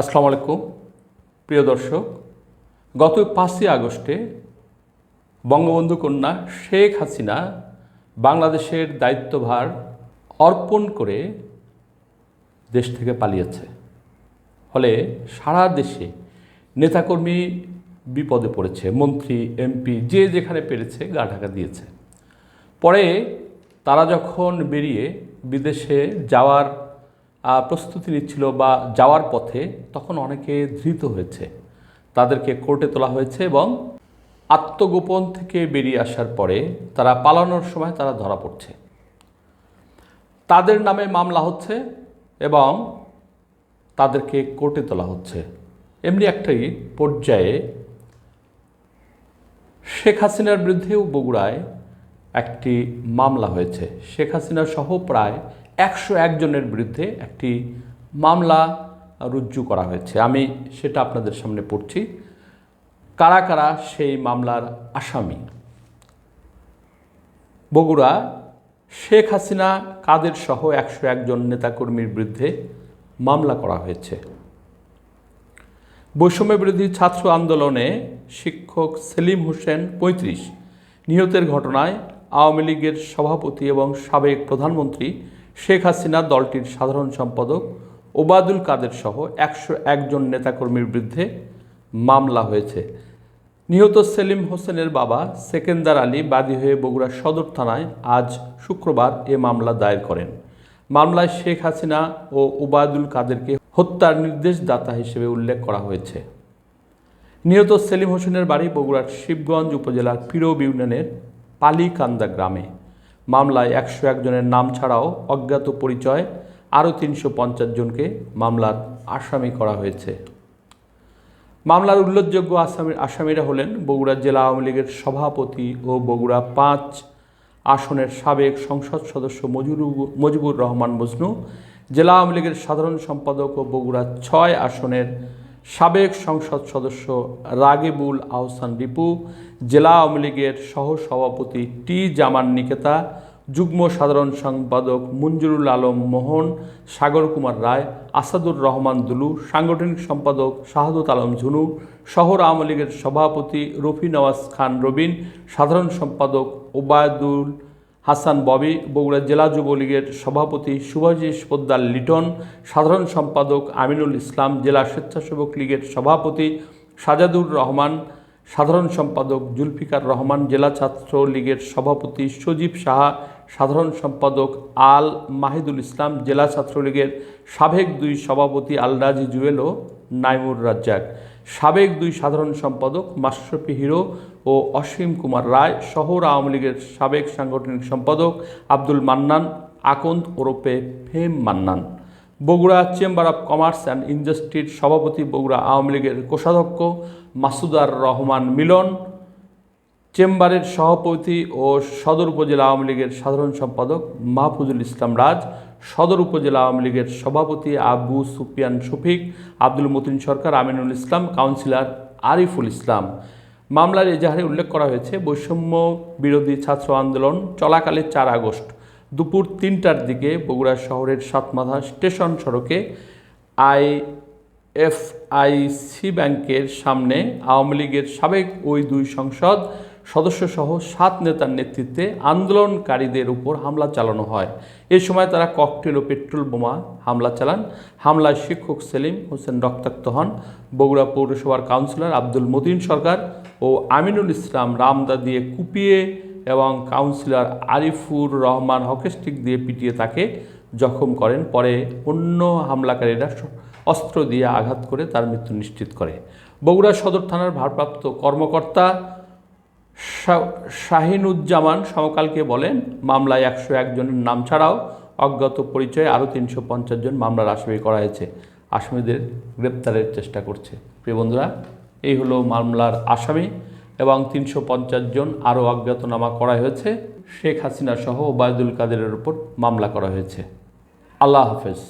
আসসালামু আলাইকুম, প্রিয় দর্শক। গত পাঁচই আগস্টে বঙ্গবন্ধু কন্যা শেখ হাসিনা বাংলাদেশের দায়িত্বভার অর্পণ করে দেশ থেকে পালিয়েছে। ফলে সারা দেশে নেতাকর্মী বিপদে পড়েছে। মন্ত্রী, এমপি যে যেখানে পেরেছে গা ঢাকা দিয়েছে। পরে তারা যখন বেরিয়ে বিদেশে যাওয়ার প্রস্তুতি নিচ্ছিল বা যাওয়ার পথে তখন অনেকে ধৃত হয়েছে। তাদেরকে কোর্টে তোলা হয়েছে এবং আত্মগোপন থেকে বেরিয়ে আসার পরে তারা পালানোর সময় তারা ধরা পড়ছে। তাদের নামে মামলা হচ্ছে এবং তাদেরকে কোর্টে তোলা হচ্ছে। এমনি একটাই পর্যায়ে শেখ হাসিনার বিরুদ্ধেও বগুড়ায় একটি মামলা হয়েছে। শেখ হাসিনা সহ প্রায় একশো একজনের বিরুদ্ধে একটি মামলা রুজু করা হয়েছে। আমি সেটা আপনাদের সামনে পড়ছি। কারা কারা সেই মামলার আসামি? বগুড়া, শেখ হাসিনা, কাদের সহ একশো একজন নেতাকর্মীর বিরুদ্ধে মামলা করা হয়েছে। বৈষম্য বিরোধী ছাত্র আন্দোলনে শিক্ষক সেলিম হোসেন পঁয়ত্রিশ। নিহতের ঘটনায় আওয়ামী লীগের সভাপতি এবং সাবেক প্রধানমন্ত্রী শেখ হাসিনা দলটির সাধারণ সম্পাদক ওবায়দুল কাদের সহ একশো একজন নেতাকর্মীর বিরুদ্ধে মামলা হয়েছে। নিহত সেলিম হোসেনের বাবা সেকেন্দার আলী বাদী হয়ে বগুড়া সদর থানায় আজ শুক্রবার এ মামলা দায়ের করেন। মামলায় শেখ হাসিনা ও ওবায়দুল কাদেরকে হত্যার নির্দেশদাতা হিসেবে উল্লেখ করা হয়েছে। নিহত সেলিম হোসেনের বাড়ি বগুড়ার শিবগঞ্জ উপজেলার পিরব ইউনিয়নের পালিকান্দা গ্রামে। মামলায় একশো একজনের নাম ছাড়াও অজ্ঞাত পরিচয়, আরও তিনশো পঞ্চাশ জনকে মামলার আসামি করা হয়েছে। মামলার উল্লেখযোগ্য আসামি, আসামিরা হলেন বগুড়া জেলা আওয়ামী লীগের সভাপতি ও বগুড়া পাঁচ আসনের সাবেক সংসদ সদস্য মজুরু, মজিবুর রহমান মজনু জেলা আওয়ামী লীগের সাধারণ সম্পাদক ও বগুড়া ছয় আসনের সাবেক সংসদ সদস্য রাগিবুল আহসান রিপু, জেলা আওয়ামী লীগের সহ সভাপতি টি জামান নিকেতা, যুগ্ম সাধারণ সম্পাদক মঞ্জুরুল আলম মোহন, সাগর কুমার রায়, আসাদুর রহমান দুলু, সাংগঠনিক সম্পাদক শাহাদুত আলম ঝুনু, শহর আওয়ামী লীগের সভাপতি রফি নওয়াজ খান রবিন, সাধারণ সম্পাদক ওবায়দুল হাসান ববি, বগুড়া জেলা যুবলীগের সভাপতি শুভাশিস পোদ্দার লিটন, সাধারণ সম্পাদক আমিনুল ইসলাম, জেলা স্বেচ্ছাসেবক লীগের সভাপতি সাজাদুর রহমান, সাধারণ সম্পাদক জুলফিকার রহমান, জেলা ছাত্র লীগের সভাপতি সজীব সাহা, সাধারণ সম্পাদক আল মাহিদুল ইসলাম, জেলা ছাত্রলীগের সাবেক দুই সভাপতি আলরাজি জুয়েল ও নাইমুর রাজ্জাক। সাবেক দুই সাধারণ সম্পাদক মাশরফি হিরো ও অসীম কুমার রায় শহর আওয়ামী লীগের সাবেক সাংগঠনিক সম্পাদক আব্দুল মান্নান, আকন্দ ওরফে Fame Mannan. Bogura chamber of commerce and ইন্ডাস্ট্রির সভাপতি বগুড়া আওয়ামী লীগের কোষাধ্যক্ষ মাসুদার রহমান মিলন চেম্বারের সভাপতি ও সদর উপজেলা আওয়ামী লীগের সাধারণ সম্পাদক মাহফুজুল ইসলাম রাজ, সদর উপজেলা আওয়ামী লীগের সভাপতি আবু সুফিয়ান শফিক, আব্দুল মতিন সরকার, আমিনুল ইসলাম, কাউন্সিলর আরিফুল ইসলাম। মামলার এজাহারে উল্লেখ করা হয়েছে, বৈষম্য বিরোধী ছাত্র আন্দোলন চলাকালে চার আগস্ট দুপুর তিনটার দিকে বগুড়া শহরের সাতমাথা স্টেশন সড়কে আই এফআইসি ব্যাংকের সামনে আওয়ামী লীগের সাবেক ওই দুই সংসদ সদস্যসহ সাত নেতার নেতৃত্বে আন্দোলনকারীদের উপর হামলা চালানো হয়। এ সময় তারা ককটেল ও পেট্রোল বোমা হামলা চালান। হামলায় শিক্ষক সেলিম হোসেন রক্তাক্ত হন। বগুড়া পৌরসভার কাউন্সিলর আব্দুল মতিন সরকার ও আমিনুল ইসলাম রামদা দিয়ে কুপিয়ে এবং কাউন্সিলর আরিফুর রহমান হকেস্টিক দিয়ে পিটিয়ে তাকে জখম করেন। পরে অন্য হামলাকারীরা অস্ত্র দিয়ে আঘাত করে তার মৃত্যু নিশ্চিত করে। বগুড়া সদর থানার ভারপ্রাপ্ত কর্মকর্তা শাহিনুজ্জামান সমকালকে বলেন, মামলায় একশো একজনের নাম ছাড়াও অজ্ঞাত পরিচয়ে আরও তিনশো পঞ্চাশ জন মামলার আসামি করা হয়েছে। আসামিদের গ্রেপ্তারের চেষ্টা করছে। প্রিয় বন্ধুরা, এই হলো মামলার আসামি এবং তিনশো পঞ্চাশ জন আরও অজ্ঞাতনামা করা হয়েছে। শেখ হাসিনা সহ ওবায়দুল কাদেরের উপর মামলা করা হয়েছে। আল্লাহ হাফেজ।